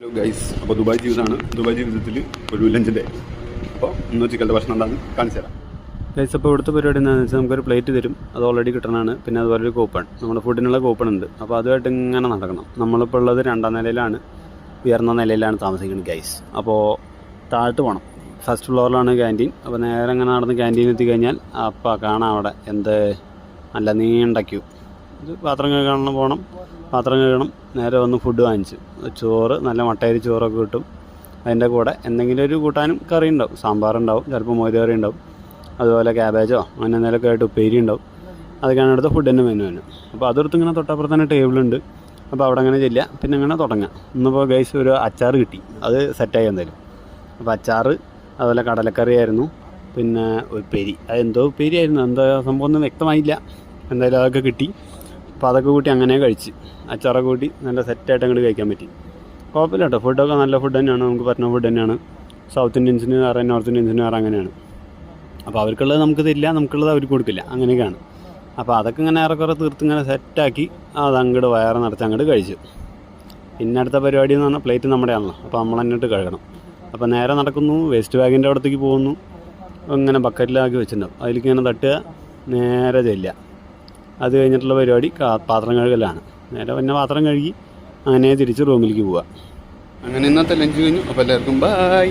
Hello guys അപ്പോൾ Dubai ജീവിതമാണ് Dubai ജീവിതത്തിൽ ഒരു ലഞ്ചിന്റെ അപ്പോൾ ഇന്ന് ഉച്ചക്കലത്തെ ഭക്ഷണം എന്താണെന്ന് കാണിച്ചു തരാം. ഗൈസ് അപ്പോൾ ഇവിടുത്തെ പരിപാടി എന്താണെന്ന് വെച്ചാൽ നമുക്കൊരു പ്ലേറ്റ് തരും. അത് ഓൾറെഡി കിട്ടണതാണ്. പിന്നെ അതുപോലെ ഒരു കൂപ്പൺ നമ്മുടെ ഫുഡിനുള്ള കൂപ്പൺ ഉണ്ട്. അപ്പോൾ അതുമായിട്ട് ഇങ്ങനെ നടക്കണം. നമ്മളിപ്പോൾ ഉള്ളത് രണ്ടാം നിലയിലാണ്. ഉയർന്ന നിലയിലാണ് താമസിക്കുന്നത് ഗൈസ് അപ്പോൾ താഴ്ത്ത് പോകണം ഫസ്റ്റ് ഫ്ലോറിലാണ് ക്യാന്റീൻ അപ്പോൾ നേരെ അങ്ങനെ നടന്ന് എത്തി കഴിഞ്ഞാൽ അപ്പോൾ കാണാം അവിടെ. എന്ത്? നല്ല നീണ്ട ക്യൂ പാത്രം കഴുകണം പോകണം പാത്രം കഴുകണം. നേരെ വന്ന് ഫുഡ് വാങ്ങിച്ചു. ചോറ് നല്ല മട്ടയരി ചോറൊക്കെ കിട്ടും. അതിന്റെ കൂടെ എന്തെങ്കിലും ഒരു കൂട്ടാനും കറി ഉണ്ടാവും. സാമ്പാറുണ്ടാവും ചിലപ്പോൾ മോര് കറി ഉണ്ടാവും. അതുപോലെ ക്യാബേജോ അങ്ങനെ എന്തെങ്കിലുമൊക്കെ ആയിട്ട് ഉപ്പേരി ഉണ്ടാവും. അതൊക്കെയാണ് അടുത്ത ഫുഡിന്റെ മെനു തന്നെ. അപ്പോൾ അതൊരുത്ത് ഇങ്ങനെ തൊട്ടപ്പുറത്ത് തന്നെ ടേബിളുണ്ട് അപ്പോൾ അവിടെ അങ്ങനെ ചെല്ലുക. പിന്നെ അങ്ങനെ തുടങ്ങാം ഇന്നിപ്പോൾ ഗൈസ് ഒരു അച്ചാർ കിട്ടി. അത് സെറ്റായി എന്തായാലും. അപ്പോൾ അച്ചാർ അതുപോലെ കടലക്കറി ആയിരുന്നു. പിന്നെ ഉപ്പേരി. അത് എന്തോ ഉപ്പേരി ആയിരുന്നു. എന്താ സംഭവം ഒന്നും വ്യക്തമായില്ല. എന്തായാലും അതൊക്കെ കിട്ടി. അപ്പോൾ അതൊക്കെ കൂട്ടി അങ്ങനെ കഴിച്ച്. അച്ചാറൊക്കെ കൂട്ടി നല്ല സെറ്റായിട്ട് അങ്ങോട്ട് കഴിക്കാൻ പറ്റി. കുഴപ്പമില്ല കേട്ടോ ഫുഡൊക്കെ നല്ല ഫുഡ് തന്നെയാണ്. നമുക്ക് പറ്റുന്ന ഫുഡ് തന്നെയാണ്. സൗത്ത് ഇന്ത്യൻസിന് വേറെ നോർത്ത് ഇന്ത്യൻസിന് വേറെ അങ്ങനെയാണ്. അപ്പോൾ അവർക്കുള്ളത് നമുക്ക് തരില്ല നമുക്കുള്ളത് അവർക്ക് കൊടുക്കില്ല. അങ്ങനെയൊക്കെയാണ്. അപ്പോൾ അതൊക്കെ ഇങ്ങനെ ഏറെക്കുറെ തീർത്ത് ഇങ്ങനെ സെറ്റാക്കി അത് അങ്ങോട്ട് വയറ് നിറച്ച് അങ്ങോട്ട് കഴിച്ചു. പിന്നെ അടുത്ത പരിപാടി എന്ന് പറഞ്ഞാൽ പ്ലേറ്റ് നമ്മുടെ ആണല്ലോ അപ്പോൾ നമ്മൾ അങ്ങോട്ട് കഴുകണം. അപ്പോൾ നേരെ നടക്കുന്നു. വേസ്റ്റ് ബാഗിന്റെ അവിടത്തേക്ക് പോകുന്നു. ഇങ്ങനെ ബക്കറ്റിലാക്കി വെച്ചിട്ടുണ്ടാവും. അതിലേക്ക് ഇങ്ങനെ തട്ടുക. നേരെ ചെല്ലുക. അത് കഴിഞ്ഞിട്ടുള്ള പരിപാടി പാത്രം കഴുകലാണ്. നേരെ പിന്നെ പാത്രം കഴുകി അങ്ങനെ തിരിച്ച് റൂമിലേക്ക് പോവുക അങ്ങനെ ഇന്നത്തെ ലഞ്ച് കഴിഞ്ഞു. അപ്പോൾ എല്ലാവർക്കും ബൈ